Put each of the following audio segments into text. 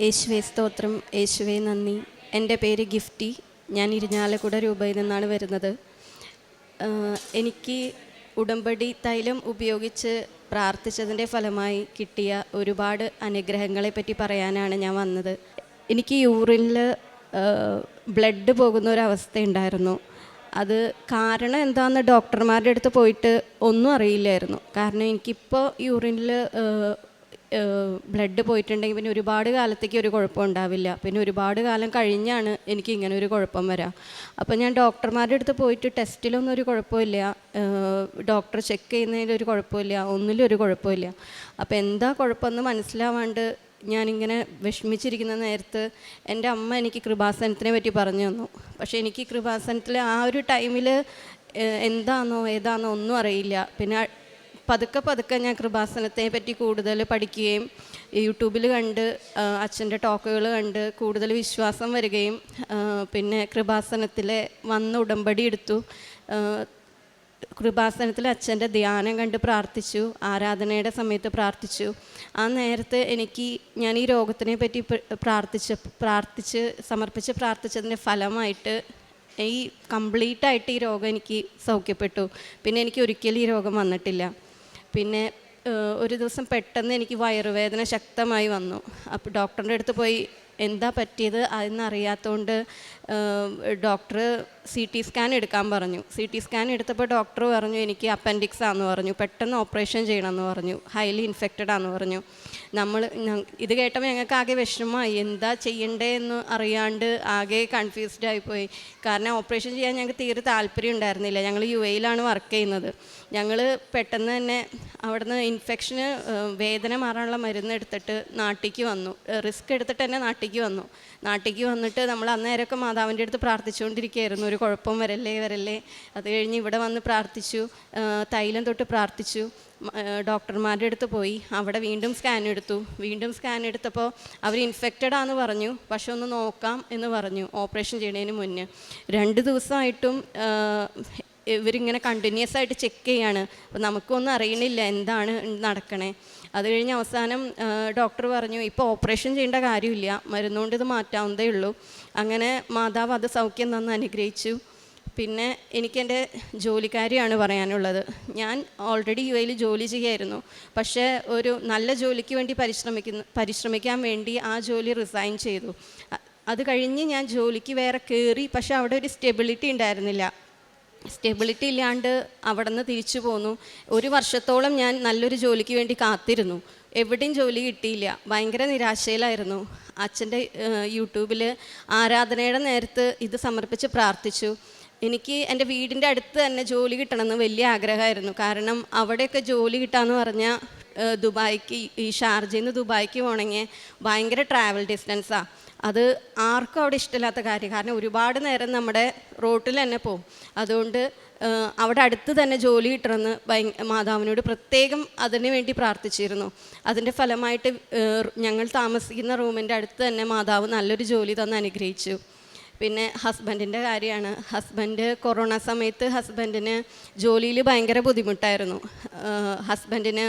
യേശുവേ സ്തോത്രം. യേശുവേ നന്ദി. എന്റെ പേര് ഗിഫ്റ്റി. ഞാൻ ഇരിഞ്ഞാലക്കുട രൂപയിൽ നിന്നാണ് വരുന്നത്. എനിക്ക് ഉടമ്പടി തൈലം ഉപയോഗിച്ച് പ്രാർത്ഥിച്ചതിന്റെ ഫലമായി കിട്ടിയ ഒരുപാട് അനുഗ്രഹങ്ങളെ പറ്റി പറയാനാണ് ഞാൻ വന്നത്. എനിക്ക് യൂറിനിൽ ബ്ലഡ് പോകുന്ന ഒരവസ്ഥ ഉണ്ടായിരുന്നു അത് കാരണം എന്താണെന്ന് ഡോക്ടർമാരുടെ അടുത്ത് പോയിട്ട് ഒന്നും അറിയില്ലായിരുന്നു. കാരണം എനിക്കിപ്പോൾ യൂറിനിൽ ബ്ലഡ് പോയിട്ടുണ്ടെങ്കിൽ പിന്നെ ഒരുപാട് കാലത്തേക്ക് ഒരു കുഴപ്പം ഉണ്ടാവില്ല. പിന്നെ ഒരുപാട് കാലം കഴിഞ്ഞാണ് എനിക്ക് ഇങ്ങനെ ഒരു കുഴപ്പം വരാം. അപ്പോൾ ഞാൻ ഡോക്ടർമാരുടെ അടുത്ത് പോയിട്ട് ടെസ്റ്റിലൊന്നും ഒരു കുഴപ്പമില്ല. ഡോക്ടർ ചെക്ക് ചെയ്യുന്നതിൽ ഒരു കുഴപ്പമില്ല. ഒന്നിലും ഒരു കുഴപ്പമില്ല. അപ്പോൾ എന്താ കുഴപ്പമെന്ന് മനസ്സിലാവാണ്ട് ഞാനിങ്ങനെ വിഷമിച്ചിരിക്കുന്ന നേരത്ത് എന്റെ അമ്മ എനിക്ക് കൃപാസനത്തിനെ പറ്റി പറഞ്ഞു തന്നു. പക്ഷേ എനിക്ക് കൃപാസനത്തിൽ ആ ഒരു ടൈമിൽ എന്താണോ ഏതാണെന്നോ ഒന്നും അറിയില്ല. പിന്നെ പതുക്കെ പതുക്കെ ഞാൻ കൃപാസനത്തെ പറ്റി കൂടുതൽ പഠിക്കുകയും യൂട്യൂബിൽ കണ്ട് അച്ഛന്റെ ടോക്കുകൾ കണ്ട് കൂടുതൽ വിശ്വാസം വരികയും പിന്നെ കൃപാസനത്തിലെ വന്ന് ഉടമ്പടി എടുത്തു. കൃപാസനത്തിൽ അച്ഛന്റെ ധ്യാനം കണ്ട് പ്രാർത്ഥിച്ചു ആരാധനയുടെ സമയത്ത് പ്രാർത്ഥിച്ചു. ആ നേരത്തെ എനിക്ക് ഞാൻ ഈ രോഗത്തിനെ പറ്റി പ്രാർത്ഥിച്ച പ്രാർത്ഥിച്ച് സമർപ്പിച്ച് പ്രാർത്ഥിച്ചതിന്റെ ഫലമായിട്ട് ഈ കംപ്ലീറ്റ് ആയിട്ട് ഈ രോഗം എനിക്ക് സൗഖ്യപ്പെട്ടു. പിന്നെ എനിക്ക് ഒരിക്കലും ഈ രോഗം വന്നിട്ടില്ല. പിന്നെ ഒരു ദിവസം പെട്ടെന്ന് എനിക്ക് വയറുവേദന ശക്തമായി വന്നു. അപ്പോൾ ഡോക്ടറിന്റെ അടുത്ത് പോയി എന്താ പറ്റിയത് അതെന്നറിയാത്തതുകൊണ്ട് ഡോക്ടർ സി ടി സ്കാൻ എടുക്കാൻ പറഞ്ഞു. സി ടി സ്കാൻ എടുത്തപ്പോൾ ഡോക്ടർ പറഞ്ഞു എനിക്ക് അപ്പൻഡിക്സ് ആണെന്ന് പറഞ്ഞു പെട്ടെന്ന് ഓപ്പറേഷൻ ചെയ്യണമെന്ന് പറഞ്ഞു ഹൈലി ഇൻഫെക്റ്റഡ് ആണെന്ന് പറഞ്ഞു. നമ്മൾ ഇത് കേട്ടപ്പോൾ ഞങ്ങൾക്ക് ആകെ വിഷമമായി. എന്താ ചെയ്യണ്ടേ എന്ന് അറിയാണ്ട് ആകെ കൺഫ്യൂസ്ഡ് ആയിപ്പോയി. കാരണം ഓപ്പറേഷൻ ചെയ്യാൻ ഞങ്ങൾക്ക് തീരെ താല്പര്യം ഉണ്ടായിരുന്നില്ല. ഞങ്ങൾ യു എയിലാണ് വർക്ക് ചെയ്യുന്നത്. ഞങ്ങൾ പെട്ടെന്ന് തന്നെ അവിടുന്ന് ഇൻഫെക്ഷന് വേദന മാറാനുള്ള മരുന്ന് എടുത്തിട്ട് നാട്ടിലേക്ക് വന്നു. റിസ്ക് എടുത്തിട്ട് തന്നെ നാട്ടിലേക്ക് വന്നു. നാട്ടിലേക്ക് വന്നിട്ട് നമ്മൾ അന്നേരമൊക്കെ മാതാവിന്റെ അടുത്ത് പ്രാർത്ഥിച്ചുകൊണ്ടിരിക്കുകയായിരുന്നു. ഒരു കുഴപ്പം വരല്ലേ വരല്ലേ. അത് കഴിഞ്ഞ് ഇവിടെ വന്ന് പ്രാർത്ഥിച്ചു തൈലം തൊട്ട് പ്രാർത്ഥിച്ചു. ഡോക്ടർമാരുടെ അടുത്ത് പോയി. അവിടെ വീണ്ടും സ്കാൻ എടുത്തു. വീണ്ടും സ്കാൻ എടുത്തപ്പോൾ അവർ ഇൻഫെക്റ്റഡ് ആണെന്ന് പറഞ്ഞു. പക്ഷെ ഒന്ന് നോക്കാം എന്ന് പറഞ്ഞു ഓപ്പറേഷൻ ചെയ്യുന്നതിന് മുന്നേ. രണ്ട് ദിവസമായിട്ടും ഇവരിങ്ങനെ കണ്ടിന്യൂസ് ആയിട്ട് ചെക്ക് ചെയ്യാണ്. അപ്പോൾ നമുക്കൊന്നും അറിയണില്ല എന്താണ് നടക്കണേ. അത് കഴിഞ്ഞ് അവസാനം ഡോക്ടർ പറഞ്ഞു ഇപ്പോൾ ഓപ്പറേഷൻ ചെയ്യേണ്ട കാര്യമില്ല. മരുന്നുകൊണ്ട് ഇത് മാറ്റാവുന്നതേ ഉള്ളൂ. അങ്ങനെ മാതാവ് അത് സൗഖ്യം തന്ന് അനുഗ്രഹിച്ചു. പിന്നെ എനിക്കെന്റെ ജോലിക്കാരിയാണ് പറയാനുള്ളത്. ഞാൻ ഓൾറെഡി യു എയിൽ ജോലി ചെയ്യായിരുന്നു. പക്ഷേ ഒരു നല്ല ജോലിക്ക് വേണ്ടി പരിശ്രമിക്കുന്ന പരിശ്രമിക്കാൻ വേണ്ടി ആ ജോലി റിസൈൻ ചെയ്തു. അത് കഴിഞ്ഞ് ഞാൻ ജോലിക്ക് വേറെ കയറി പക്ഷേ അവിടെ ഒരു സ്റ്റെബിലിറ്റി ഉണ്ടായിരുന്നില്ല. സ്റ്റെബിലിറ്റി ഇല്ലാണ്ട് അവിടെ നിന്ന് തിരിച്ചു പോന്നു. ഒരു വർഷത്തോളം ഞാൻ നല്ലൊരു ജോലിക്ക് വേണ്ടി കാത്തിരുന്നു. എവിടെയും ജോലി കിട്ടിയില്ല. ഭയങ്കര നിരാശയിലായിരുന്നു. അച്ഛന്റെ യൂട്യൂബിൽ ആരാധനയുടെ നേരത്ത് ഇത് സമർപ്പിച്ച് പ്രാർത്ഥിച്ചു. എനിക്ക് എന്റെ വീടിന്റെ അടുത്ത് തന്നെ ജോലി കിട്ടണമെന്ന് വലിയ ആഗ്രഹമായിരുന്നു. കാരണം അവിടെയൊക്കെ ജോലി കിട്ടാന്ന് പറഞ്ഞാൽ ദുബായിക്ക് ഈ ഷാർജയിൽ നിന്ന് ദുബായ്ക്ക് പോകണമെങ്കിൽ ഭയങ്കര ട്രാവൽ ഡിസ്റ്റൻസാണ് അത് ആർക്കും അവിടെ ഇഷ്ടമില്ലാത്ത കാര്യം. കാരണം ഒരുപാട് നേരം നമ്മുടെ റോട്ടിൽ തന്നെ പോകും അതുകൊണ്ട് അവിടെ അടുത്ത് തന്നെ ജോലി കിട്ടണമെന്ന് ഭയ മാതാവിനോട് പ്രത്യേകം അതിന് വേണ്ടി പ്രാർത്ഥിച്ചിരുന്നു. അതിന്റെ ഫലമായിട്ട് ഞങ്ങൾ താമസിക്കുന്ന റൂമിന്റെ അടുത്ത് തന്നെ മാതാവ് നല്ലൊരു ജോലി തന്ന് അനുഗ്രഹിച്ചു. പിന്നെ ഹസ്ബൻഡിന്റെ കാര്യമാണ്. ഹസ്ബൻഡ് കൊറോണ സമയത്ത് ഹസ്ബൻഡിന് ജോലിയിൽ ഭയങ്കര ബുദ്ധിമുട്ടായിരുന്നു. ഹസ്ബൻഡിന്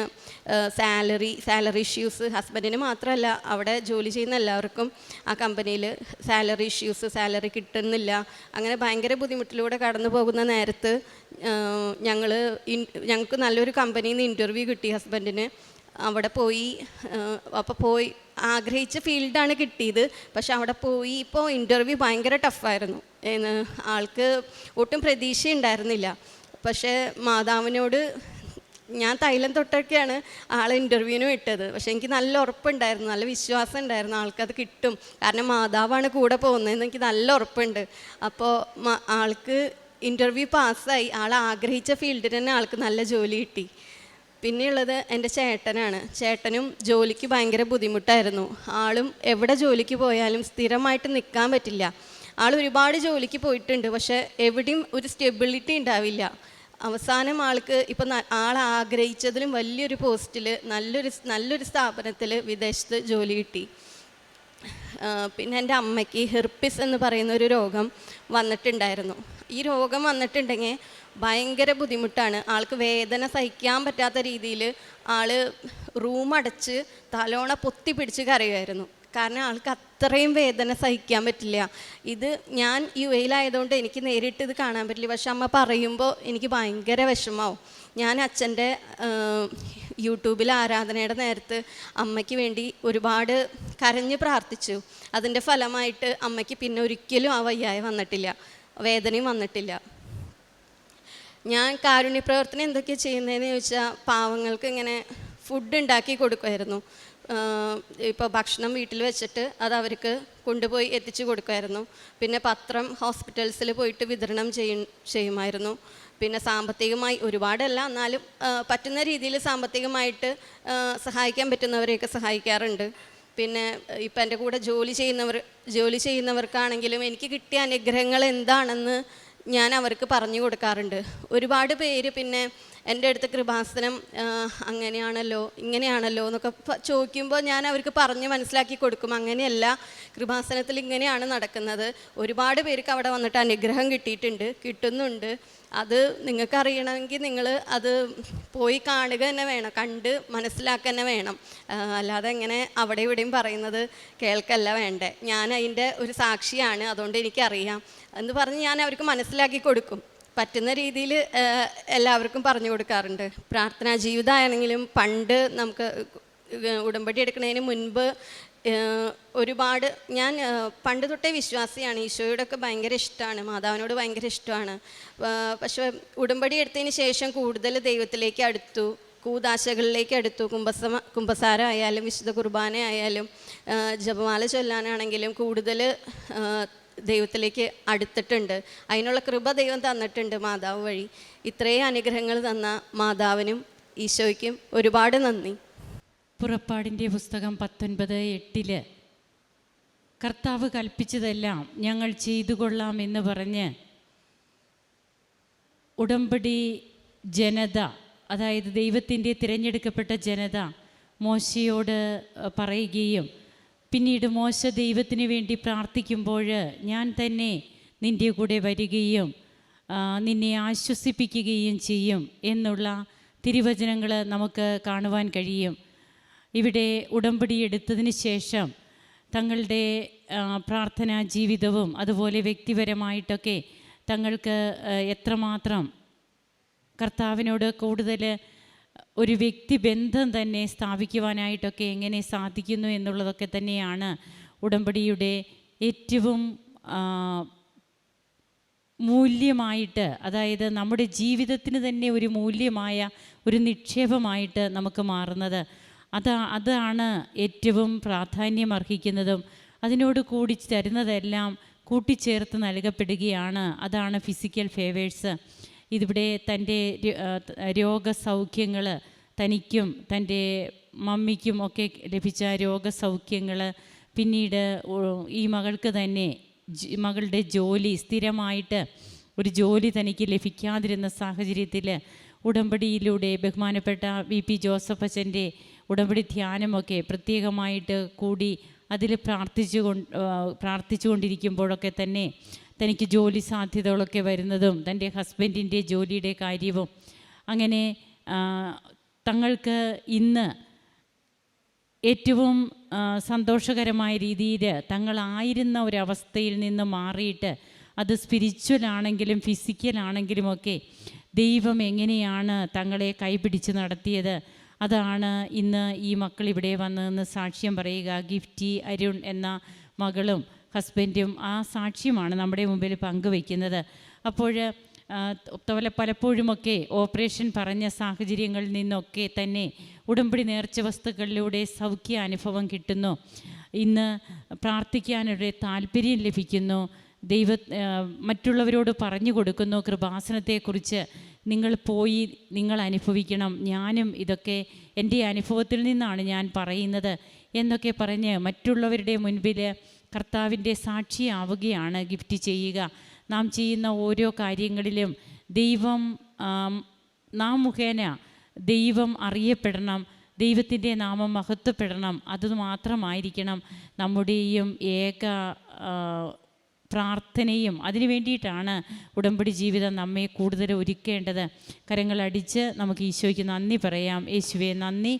സാലറി സാലറി ഇഷ്യൂസ് ഹസ്ബൻഡിന് മാത്രമല്ല അവിടെ ജോലി ചെയ്യുന്ന എല്ലാവർക്കും ആ കമ്പനിയിൽ സാലറി ഇഷ്യൂസ് സാലറി കിട്ടുന്നില്ല. അങ്ങനെ ഭയങ്കര ബുദ്ധിമുട്ടിലൂടെ കടന്നു പോകുന്ന നേരത്ത് ഞങ്ങൾ ഞങ്ങൾക്ക് നല്ലൊരു കമ്പനിയിൽ നിന്ന് ഇന്റർവ്യൂ കിട്ടി ഹസ്ബൻഡിന്. അവിടെ പോയി അപ്പോൾ പോയി ആഗ്രഹിച്ച ഫീൽഡാണ് കിട്ടിയത്. പക്ഷെ അവിടെ പോയി ഇപ്പോൾ ഇന്റർവ്യൂ ഭയങ്കര ടഫായിരുന്നു ആൾക്ക് ഒട്ടും പ്രതീക്ഷ ഉണ്ടായിരുന്നില്ല പക്ഷേ മാതാവിനോട് ഞാൻ തൈലം തൊട്ടൊക്കെയാണ് ആളെ ഇന്റർവ്യൂവിന് വിട്ടത്. പക്ഷേ എനിക്ക് നല്ല ഉറപ്പുണ്ടായിരുന്നു. നല്ല വിശ്വാസം ഉണ്ടായിരുന്നു. ആൾക്കത് കിട്ടും. കാരണം മാതാവാണ് കൂടെ പോകുന്നതെന്ന് എനിക്ക് നല്ല ഉറപ്പുണ്ട്. അപ്പോൾ ആൾക്ക് ഇന്റർവ്യൂ പാസ്സായി. ആൾ ആഗ്രഹിച്ച ഫീൽഡിൽ തന്നെ ആൾക്ക് നല്ല ജോലി കിട്ടി. പിന്നെയുള്ളത് എന്റെ ചേട്ടനാണ്. ചേട്ടനും ജോലിക്ക് ഭയങ്കര ബുദ്ധിമുട്ടായിരുന്നു. ആളും എവിടെ ജോലിക്ക് പോയാലും സ്ഥിരമായിട്ട് നിൽക്കാൻ പറ്റില്ല. ആൾ ഒരുപാട് ജോലിക്ക് പോയിട്ടുണ്ട് പക്ഷേ എവിടെയും ഒരു സ്റ്റെബിലിറ്റി ഉണ്ടാവില്ല. അവസാനം ആൾക്ക് ഇപ്പം ആൾ ആഗ്രഹിച്ചതിലും വലിയൊരു പോസ്റ്റിൽ നല്ലൊരു നല്ലൊരു സ്ഥാപനത്തിൽ വിദേശത്ത് ജോലി കിട്ടി. പിന്നെ എന്റെ അമ്മയ്ക്ക് ഹെർപ്പിസ് എന്ന് പറയുന്ന ഒരു രോഗം വന്നിട്ടുണ്ടായിരുന്നു. ഈ രോഗം വന്നിട്ടുണ്ടെങ്കിൽ ഭയങ്കര ബുദ്ധിമുട്ടാണ്. ആൾക്ക് വേദന സഹിക്കാൻ പറ്റാത്ത രീതിയിൽ ആൾ റൂം അടച്ച് തലോണ പൊത്തി പിടിച്ച് കരയുമായിരുന്നു. കാരണം ആൾക്ക് അത്രയും വേദന സഹിക്കാൻ പറ്റില്ല. ഇത് ഞാൻ യു എയിലായതുകൊണ്ട് എനിക്ക് നേരിട്ട് ഇത് കാണാൻ പറ്റില്ല. പക്ഷെ അമ്മ പറയുമ്പോൾ എനിക്ക് ഭയങ്കര വിഷമാവും. ഞാൻ അച്ഛന്റെ യൂട്യൂബിൽ ആരാധനയുടെ നേരത്ത് അമ്മയ്ക്ക് വേണ്ടി ഒരുപാട് കരഞ്ഞ് പ്രാർത്ഥിച്ചു. അതിന്റെ ഫലമായിട്ട് അമ്മയ്ക്ക് പിന്നെ ഒരിക്കലും ആ വയ്യായ വന്നിട്ടില്ല. വേദനയും വന്നിട്ടില്ല. ഞാൻ കാരുണ്യ പ്രവർത്തനം എന്തൊക്കെയാണ് ചെയ്യുന്നതെന്ന് ചോദിച്ചാൽ പാവങ്ങൾക്ക് ഇങ്ങനെ ഫുഡ് ഉണ്ടാക്കി കൊടുക്കുമായിരുന്നു ഇപ്പോൾ ഭക്ഷണം വീട്ടിൽ വെച്ചിട്ട് അത് അവർക്ക് കൊണ്ടുപോയി എത്തിച്ചു കൊടുക്കുമായിരുന്നു പിന്നെ പത്രം ഹോസ്പിറ്റൽസിൽ പോയിട്ട് വിതരണം ചെയ്യും ചെയ്യുമായിരുന്നു. പിന്നെ സാമ്പത്തികമായി ഒരുപാടല്ല എന്നാലും പറ്റുന്ന രീതിയിൽ സാമ്പത്തികമായിട്ട് സഹായിക്കാൻ പറ്റുന്നവരെയൊക്കെ സഹായിക്കാറുണ്ട്. പിന്നെ ഇപ്പം എന്റെ കൂടെ ജോലി ചെയ്യുന്നവർ ജോലി ചെയ്യുന്നവർക്കാണെങ്കിലും എനിക്ക് കിട്ടിയ അനുഗ്രഹങ്ങൾ എന്താണെന്ന് ഞാൻ അവർക്ക് പറഞ്ഞു കൊടുക്കാറുണ്ട്. ഒരുപാട് പേര് പിന്നെ എന്റെ അടുത്ത് കൃപാസനം അങ്ങനെയാണല്ലോ ഇങ്ങനെയാണല്ലോ എന്നൊക്കെ ചോദിക്കുമ്പോൾ ഞാൻ അവർക്ക് പറഞ്ഞ് മനസ്സിലാക്കി കൊടുക്കും. അങ്ങനെയല്ല കൃപാസനത്തിൽ ഇങ്ങനെയാണ് നടക്കുന്നത്. ഒരുപാട് പേർക്ക് അവിടെ വന്നിട്ട് അനുഗ്രഹം കിട്ടിയിട്ടുണ്ട് കിട്ടുന്നുണ്ട്. അത് നിങ്ങൾക്ക് അറിയണമെങ്കിൽ നിങ്ങൾ അത് പോയി കാണുക തന്നെ വേണം കണ്ട് മനസ്സിലാക്കുക തന്നെ വേണം. അല്ലാതെ എങ്ങനെ അവിടെ ഇവിടെയും പറയുന്നത് കേൾക്കല്ല വേണ്ടേ. ഞാൻ അതിന്റെ ഒരു സാക്ഷിയാണ് അതുകൊണ്ട് എനിക്കറിയാം. എന്ന് പറഞ്ഞ് ഞാൻ അവർക്ക് മനസ്സിലാക്കി കൊടുക്കും. പറ്റുന്ന രീതിയിൽ എല്ലാവർക്കും പറഞ്ഞു കൊടുക്കാറുണ്ട്. പ്രാർത്ഥനാ ജീവിതമാണെങ്കിലും പണ്ട് നമുക്ക് ഉടമ്പടി എടുക്കുന്നതിന് മുൻപ് ഒരുപാട് ഞാൻ പണ്ട് തൊട്ടേ വിശ്വാസിയാണ്. ഈശോയോടൊക്കെ ഭയങ്കര ഇഷ്ടമാണ്. മാതാവിനോട് ഭയങ്കര ഇഷ്ടമാണ്. പക്ഷെ ഉടമ്പടി എടുത്തതിന് ശേഷം കൂടുതൽ ദൈവത്തിലേക്ക് അടുത്തു. കൂതാശകളിലേക്ക് അടുത്തു. കുംഭസമ കുംഭസാര ആയാലും വിശുദ്ധ കുർബാന ആയാലും ജപമാല ചൊല്ലാനാണെങ്കിലും കൂടുതൽ ദൈവത്തിലേക്ക് അടുത്തിട്ടുണ്ട്. അതിനുള്ള കൃപ ദൈവം തന്നിട്ടുണ്ട് മാതാവ് വഴി. ഇത്രയും അനുഗ്രഹങ്ങൾ തന്ന മാതാവിനും ഈശോയ്ക്കും ഒരുപാട് നന്ദി. പുറപ്പാടിന്റെ പുസ്തകം പത്തൊൻപത് എട്ടിൽ കർത്താവ് കൽപ്പിച്ചതെല്ലാം ഞങ്ങൾ ചെയ്തു കൊള്ളാം എന്ന് പറഞ്ഞ് ഉടമ്പടി ജനത അതായത് ദൈവത്തിന്റെ തിരഞ്ഞെടുക്കപ്പെട്ട ജനത മോശയോട് പറയുകയും പിന്നീട് മോശ ദൈവത്തിന് വേണ്ടി പ്രാർത്ഥിക്കുമ്പോൾ ഞാൻ തന്നെ നിന്റെ കൂടെ വരികയും നിന്നെ ആശ്വസിപ്പിക്കുകയും ചെയ്യും എന്നുള്ള തിരുവചനങ്ങൾ നമുക്ക് കാണുവാൻ കഴിയും. ഇവിടെ ഉടമ്പടി എടുത്തതിന് ശേഷം തങ്ങളുടെ പ്രാർത്ഥനാ ജീവിതവും അതുപോലെ വ്യക്തിപരമായിട്ടൊക്കെ തങ്ങൾക്ക് എത്രമാത്രം കർത്താവിനോട് കൂടുതൽ ഒരു വ്യക്തി ബന്ധം തന്നെ സ്ഥാപിക്കുവാനായിട്ടൊക്കെ എങ്ങനെ സാധിക്കുന്നു എന്നുള്ളതൊക്കെ തന്നെയാണ് ഉടമ്പടിയുടെ ഏറ്റവും മൂല്യമായിട്ട് അതായത് നമ്മുടെ ജീവിതത്തിന് തന്നെ ഒരു മൂല്യമായ ഒരു നിക്ഷേപമായിട്ട് നമുക്ക് മാറുന്നത്. അതാ അതാണ് ഏറ്റവും പ്രാധാന്യം അർഹിക്കുന്നതും അതിനോട് കൂടി തരുന്നതെല്ലാം കൂട്ടിച്ചേർത്ത് നൽകപ്പെടുകയാണ്. അതാണ് ഫിസിക്കൽ ഫേവേഴ്സ്. ഇതിവിടെ തന്റെ രോഗസൗഖ്യങ്ങൾ തനിക്കും തന്റെ മമ്മിക്കും ഒക്കെ ലഭിച്ച രോഗസൗഖ്യങ്ങൾ പിന്നീട് ഈ മകൾക്ക് തന്നെ മകളുടെ ജോലി സ്ഥിരമായിട്ട് ഒരു ജോലി തനിക്ക് ലഭിക്കാതിരുന്ന സാഹചര്യത്തിൽ ഉടമ്പടിയിലൂടെ ബഹുമാനപ്പെട്ട വി പി ജോസഫ് അച്ഛന്റെ ഉടമ്പടി ധ്യാനമൊക്കെ പ്രത്യേകമായിട്ട് കൂടി അതിൽ പ്രാർത്ഥിച്ചു കൊണ്ട് പ്രാർത്ഥിച്ചുകൊണ്ടിരിക്കുമ്പോഴൊക്കെ തന്നെ തനിക്ക് ജോലി സാധ്യതകളൊക്കെ വരുന്നതും തന്റെ ഹസ്ബൻഡിന്റെ ജോലിയുടെ കാര്യവും. അങ്ങനെ തങ്ങൾക്ക് ഇന്ന് ഏറ്റവും സന്തോഷകരമായ രീതിയിൽ തങ്ങളായിരുന്ന ഒരവസ്ഥയിൽ നിന്ന് മാറിയിട്ട് അത് സ്പിരിച്വൽ ആണെങ്കിലും ഫിസിക്കൽ ആണെങ്കിലുമൊക്കെ ദൈവം എങ്ങനെയാണ് തങ്ങളെ കൈപിടിച്ച് നടത്തിയത് അതാണ് ഇന്ന് ഈ മക്കൾ ഇവിടെ വന്നതെന്ന് സാക്ഷ്യം പറയുക. ഗിഫ്റ്റി അരുൺ എന്ന മകളും ഹസ്ബൻഡും ആ സാക്ഷ്യമാണ് നമ്മുടെ മുമ്പിൽ പങ്കുവയ്ക്കുന്നത്. അപ്പോൾ അതുപോലെ പലപ്പോഴുമൊക്കെ ഓപ്പറേഷൻ പറഞ്ഞ സാഹചര്യങ്ങളിൽ നിന്നൊക്കെ തന്നെ ഉടമ്പടി നേർച്ച വസ്തുക്കളിലൂടെ സൗഖ്യ അനുഭവം കിട്ടുന്നു. ഇന്ന് പ്രാർത്ഥിക്കാനൊരു താല്പര്യം ലഭിക്കുന്നു. ദൈവ മറ്റുള്ളവരോട് പറഞ്ഞു കൊടുക്കുന്നു. കൃപാസനത്തെക്കുറിച്ച് നിങ്ങൾ പോയി നിങ്ങൾ അനുഭവിക്കണം. ഞാനും ഇതൊക്കെ എന്റെ അനുഭവത്തിൽ നിന്നാണ് ഞാൻ പറയുന്നത് എന്നൊക്കെ പറഞ്ഞ് മറ്റുള്ളവരുടെ മുൻപിൽ കർത്താവിന്റെ സാക്ഷിയാവുകയാണ് ഗിഫ്റ്റ് ചെയ്യുക. നാം ചെയ്യുന്ന ഓരോ കാര്യങ്ങളിലും ദൈവം നാം മുഖേന ദൈവം അറിയപ്പെടണം. ദൈവത്തിന്റെ നാമം മഹത്വപ്പെടണം. അതുമാത്രമായിരിക്കണം നമ്മുടെയും ഏക പ്രാർത്ഥനയും. അതിനു വേണ്ടിയിട്ടാണ് ഉടമ്പടി ജീവിതം നമ്മെ കൂടുതൽ ഒരുക്കേണ്ടത്. കരങ്ങളടിച്ച് നമുക്ക് ഈശോയ്ക്ക് നന്ദി പറയാം. യേശുവെ നന്ദി.